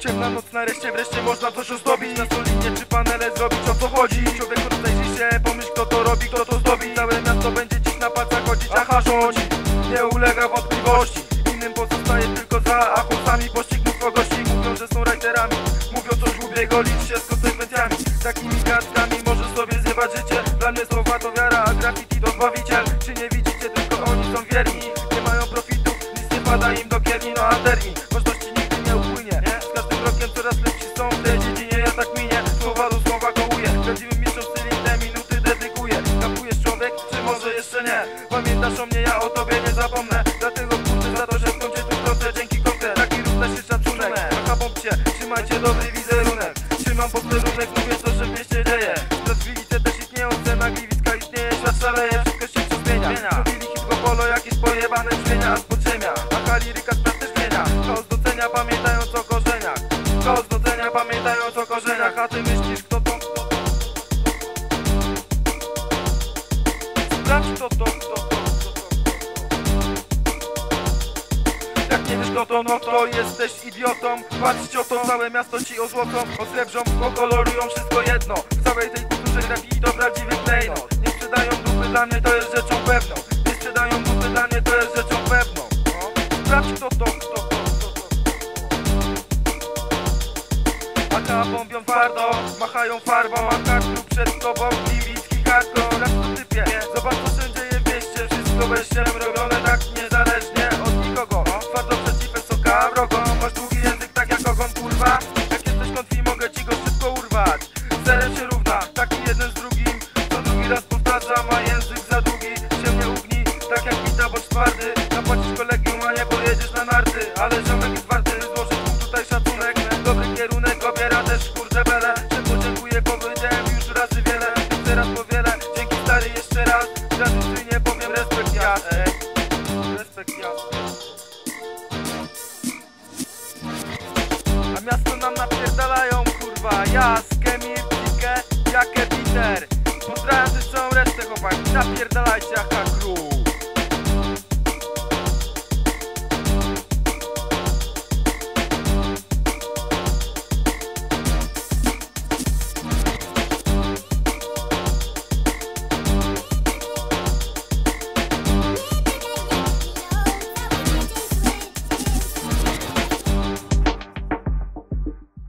Ciemna noc nareszcie, wreszcie można coś ozdobić. Na solidnie czy panele zrobić o co chodzi. Człowieku rozejrzyj się, pomyśl kto to robi, kto to zdobi Całe miasto będzie dziś na palcach chodzić, aha rządzi Nie ulega wątpliwości. Innym pozostaje tylko za A chłopcami pościg mnóstwo gości Mówią, że są rajterami. Mówią coś głupiego, licz się z konsekwencjami. Takimi gadkami trzymajcie dobry wizerunek. Trzymam posterunek, mówię co się w mieście dzieje. Rozwilice też istniejące, nagliwiska istnieje Świat szaleje, wszystko się zmienia. Zrobili hip-hopolo, jakieś pojebane brzmienia Z podziemia, a kaliryka świat też zmienia. Chaos docenia, pamiętając o korzeniach? Chaos docenia, pamiętając o korzeniach? A ty myślisz kto to, to Sprawdź to, kto to, kto to, to, no to jesteś idiotą. Patrzcie o to, całe miasto ci ozłocą. Osrebrzą, pokolorują wszystko jedno. W całej tej kulturze grafiki to prawdziwy klejnot Nie sprzedają dupy, dla mnie to jest rzeczą pewną. Nie sprzedają dupy, dla mnie to jest rzeczą pewną. Sprawdź kto to, kto to, Aka bombią twardo, machają farbą Mam kartu przed tobą, powtarzam, a język za długi Się nie ugni, tak jak bita bądź twardy. Zapłacisz kolegium, a nie pojedziesz na narty. Ale ziomek jest warty, złożyć mu tutaj szacunek. Dobry kierunek, obiera też kurde bele. Że podziękuję, powiedziałem już razy wiele. Teraz powiele, dzięki stary jeszcze raz. Tradycyjnie powiem respekt ja. Respekt ja. A miasto nam napierdalają kurwa Ja, Skemir, Dikę, Jakę, Peter Napierdalajcie, aha. crew